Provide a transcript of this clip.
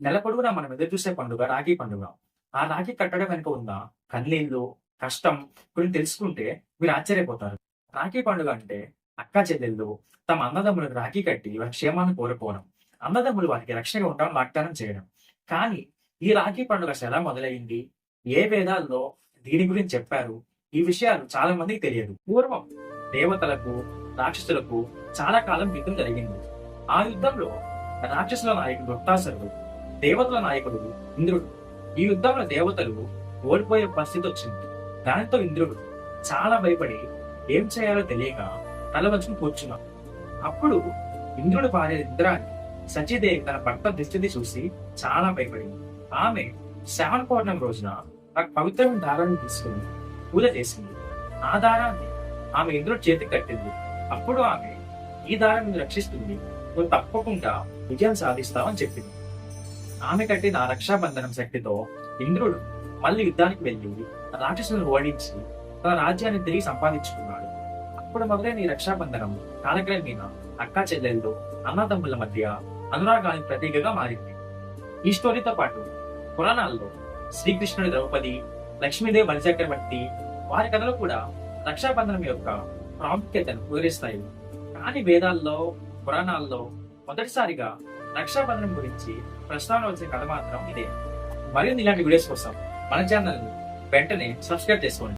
నెల పొడుగునా మనం ఎదురు చూసే పండుగ రాఖీ పండుగ. ఆ రాఖీ కట్టడం వెనుక ఉన్న కన్నీళ్ళు కష్టం గురించి తెలుసుకుంటే మీరు ఆశ్చర్యపోతారు. రాఖీ పండుగ అంటే అక్క చెల్లెళ్ళు తమ అన్నదమ్ములకు రాఖీ కట్టి వారి క్షేమాన్ని కోరుకోవడం అన్నదమ్ములు వారికి రక్షణగా ఉండడం వాగ్దానం చేయడం. కానీ ఈ రాఖీ పండుగ అసలు ఎలా మొదలైంది? ఏ వేదాల్లో దీని గురించి చెప్పారు? ఈ విషయాలు చాలా మందికి తెలియదు. పూర్వం దేవతలకు రాక్షసులకు చాలా కాలం యుద్ధం జరిగింది. ఆ యుద్ధంలో రాక్షసుల నాయకుడు వృత్తాసురుడు దేవతల నాయకుడు ఇంద్రుడు. ఈ యుద్ధంలో దేవతలు ఓడిపోయే పరిస్థితి వచ్చింది. దానితో ఇంద్రుడు చాలా భయపడి ఏం చేయాలో తెలియక తలవంచుకుని కూర్చున్నాడు. అప్పుడు ఇంద్రుడి భార్య ఇంద్రాన్ని సచీదేవి తన భర్త దిష్టిని చూసి చాలా భయపడింది. ఆమె శ్రావణ పౌర్ణమి రోజున ఆ పవిత్రమైన దారాన్ని తీసుకుని పూజ చేసింది. ఆ దారాన్ని ఆమె ఇంద్రుడి చేతికి కట్టింది. అప్పుడు ఆమె ఈ దారాన్ని రక్షిస్తుంది. నువ్వు తప్పకుండా విజయం సాధిస్తావని చెప్పింది. ఆమె కట్టిన రక్షాబంధనం శక్తితో ఇంద్రుడు మళ్ళీ యుద్ధానికి వెళ్ళి రాక్షసులను ఓడించి తన రాజ్యాన్ని తిరిగి సంపాదించుకున్నాడు. అప్పుడు మొదలైన ఈ రక్షాబంధనం కాలక్రమేణ అక్కా చెల్లెళ్ళు అన్నదమ్ముల మధ్య అనురాగానికి ప్రతీకగా మారింది. ఈ స్టోరీతో పాటు పురాణాల్లో శ్రీకృష్ణుడి ద్రౌపది లక్ష్మీదేవి బలిచక్రవర్తి వారి కథలు కూడా రక్షాబంధనం యొక్క ప్రాముఖ్యతను వివరిస్తాయి. కానీ వేదాల్లో పురాణాల్లో మొదటిసారిగా రక్షాబంధనం గురించి ప్రస్తావన వచ్చే కథ మాత్రం ఇదే. మరిన్ని ఇలాంటి వీడియోస్ కోసం మన ఛానల్ వెంటనే సబ్స్క్రైబ్ చేసుకోండి.